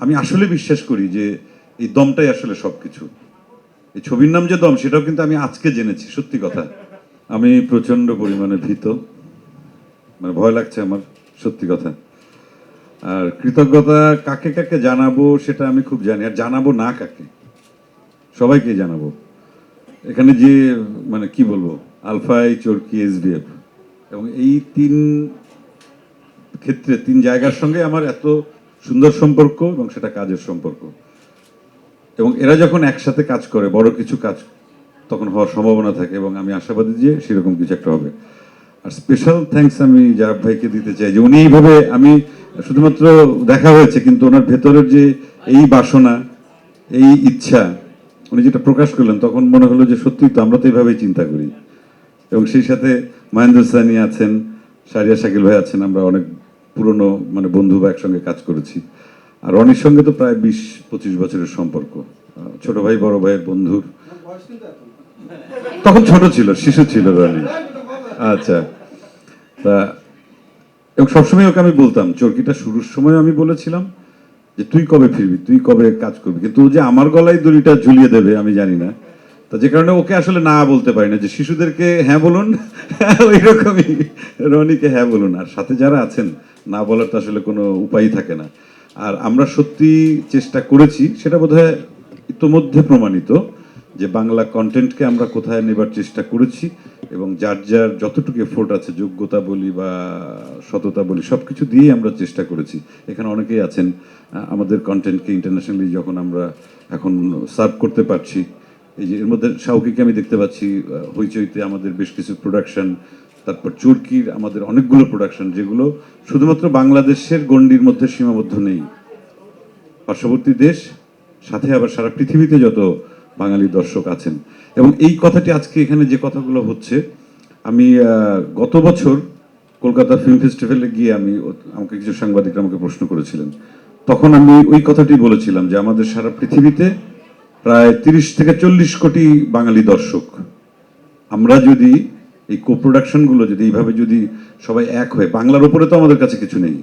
আমি আসলে বিশ্বাস করি যে এই দমটাই আসলে সব কিছু এই ছবির নাম যে দম, সেটাও কিন্তু আমি আজকে জেনেছি, সত্যি কথা। আমি প্রচণ্ড পরিমাণে ভীত। মানে ভয় লাগছে আমার, সত্যি কথা। আর কৃতজ্ঞতা কাকে কাকে জানাব, সেটা আমি খুব জানি। আর জানাব না কাকে? সবাইকে জানাব। এখানে যে মানে কি বলব, আলফাই, চরকি এসবিএফ এবং এই তিন ক্ষেত্রে, তিন জায়গার সঙ্গে আমার এত সুন্দর সম্পর্ক এবং সেটা কাজের সম্পর্ক। এবং এরা যখন একসাথে কাজ করে, বড় কিছু কাজ, তখন হওয়ার সম্ভাবনা থাকে এবং আমি আশাবাদী যে সেরকম কিছু একটা হবে। আর স্পেশাল থ্যাঙ্কস আমি জারাব ভাইকে দিতে চাই যে উনি এইভাবে আমি শুধুমাত্র দেখা হয়েছে, কিন্তু ওনার ভেতরের যে এই বাসনা, এই ইচ্ছা, উনি যেটা প্রকাশ করলেন, তখন মনে হলো যে সত্যি তো আমরা তো এইভাবেই চিন্তা করি। এবং সেই সাথে মহেন্দ্র সানি আছেন, সারিয়া শাকিল ভাই আছেন, আমরা অনেক পুরনো মানে বন্ধু বা একসঙ্গে কাজ করেছি। আর রনির সঙ্গে তো প্রায় বিশ, পঁচিশ বছরের সম্পর্ক। ছোট ভাই, বড় ভাইয়ের বন্ধুর। তখন ছোট ছিল, শিশু ছিল রনি। আচ্ছা। তা, এবং সবসময় ওকে আমি বলতাম, চরকিটা শুরুর সময় আমি বলেছিলাম যে তুই কবে ফিরবি, তুই কবে কাজ করবি। কিন্তু যে আমার গলায় দড়িটা ঝুলিয়ে দেবে, আমি জানি না। তো যে কারণে ওকে আসলে না বলতে পারি না যে, শিশুদেরকে হ্যাঁ বলুন? ওই রকমই রনিকে হ্যাঁ বলুন। আর সাথে যারা আছেন না বলার তো আসলে কোনো উপায় থাকে না। আর আমরা সত্যি চেষ্টা করেছি, সেটা বোধহয় ইতোমধ্যে প্রমাণিত, যে বাংলা কন্টেন্টকে আমরা কোথায় নেবার চেষ্টা করেছি এবং যার যার যতটুকু এফোর্ট আছে, যোগ্যতা বলি বা সততা বলি সব কিছু দিয়েই আমরা চেষ্টা করেছি। এখানে অনেকেই আছেন আমাদের কন্টেন্টকে ইন্টারন্যাশনালি যখন আমরা এখন সার্ভ করতে পারছি, এই যে এর মধ্যে শাউকিকে আমি দেখতে পাচ্ছি হইচইতে আমাদের বেশ কিছু প্রোডাকশন তারপর চুরকির আমাদের অনেকগুলো প্রোডাকশন যেগুলো শুধুমাত্র বাংলাদেশের গণ্ডির মধ্যে সীমাবদ্ধ নেই। পার্শ্ববর্তী দেশ, সাথে আবার সারা পৃথিবীতে যত বাঙালি দর্শক আছেন। এবং এই কথাটি আজকে এখানে যে কথাগুলো হচ্ছে, আমি গত বছর কলকাতা ফিল্ম ফেস্টিভ্যালে গিয়ে আমি আমাকে কিছু সাংবাদিকরা আমাকে প্রশ্ন করেছিলেন। তখন আমি ওই কথাটি বলেছিলাম যে আমাদের সারা পৃথিবীতে প্রায় তিরিশ থেকে চল্লিশ কোটি বাঙালি দর্শক। আমরা যদি এই কোপ্রোডাকশনগুলো যদি এইভাবে যদি সবাই এক হয়ে, বাংলার উপরে তো আমাদের কাছে কিছু নেই।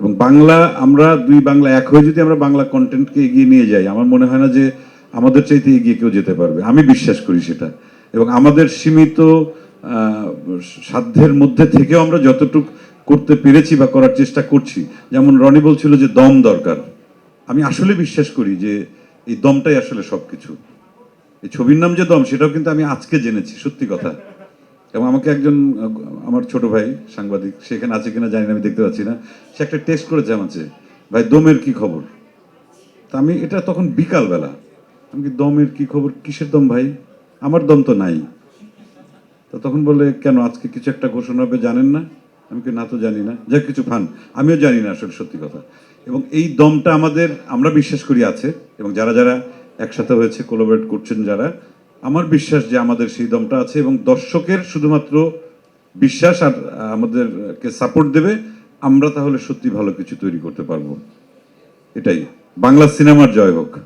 এবং বাংলা, আমরা দুই বাংলা এক হয়ে যদি আমরা বাংলা কন্টেন্টকে এগিয়ে নিয়ে যাই, আমার মনে হয় না যে আমাদের চাইতে এগিয়ে কেউ যেতে পারবে। আমি বিশ্বাস করি সেটা। এবং আমাদের সীমিত সাধ্যের মধ্যে থেকেও আমরা যতটুকু করতে পেরেছি বা করার চেষ্টা করছি, যেমন রনি বলছিল যে দম দরকার। আমি আসলে বিশ্বাস করি যে এই দমটাই আসলে সবকিছু। এই ছবির নাম যে দম, সেটাও কিন্তু আমি আজকে জেনেছি, সত্যি কথা। এবং আমাকে একজন, আমার ছোট ভাই সাংবাদিক সেখানে আছে কিনা জানি না, আমি দেখতে পাচ্ছি না। সে একটা টেস্ট করেছে আমাকে ভাই, দমের কি খবর? তা আমি, এটা তখন বিকালবেলা। আমি কি দমের কি খবর? কিসের দম ভাই? আমার দম তো নাই। তো তখন বলে, কেন, আজকে কিছু একটা ঘোষণা হবে, জানেন না? আমি কি না তো জানি না। যাক, কিছু ফান আমিও জানি না আসলে সত্যি কথা। এবং এই দমটা আমাদের, আমরা বিশ্বাস করি আছে, এবং যারা যারা একসাথে হয়েছে কোলাবরেট করছেন যারা আমার বিশ্বাস যে আমাদের সেই দমটা আছে এবং দর্শকের শুধুমাত্র বিশ্বাস আর আমাদেরকে সাপোর্ট দেবে, আমরা তাহলে সত্যি ভালো কিছু তৈরি করতে পারব। এটাই। বাংলা সিনেমার জয় হোক।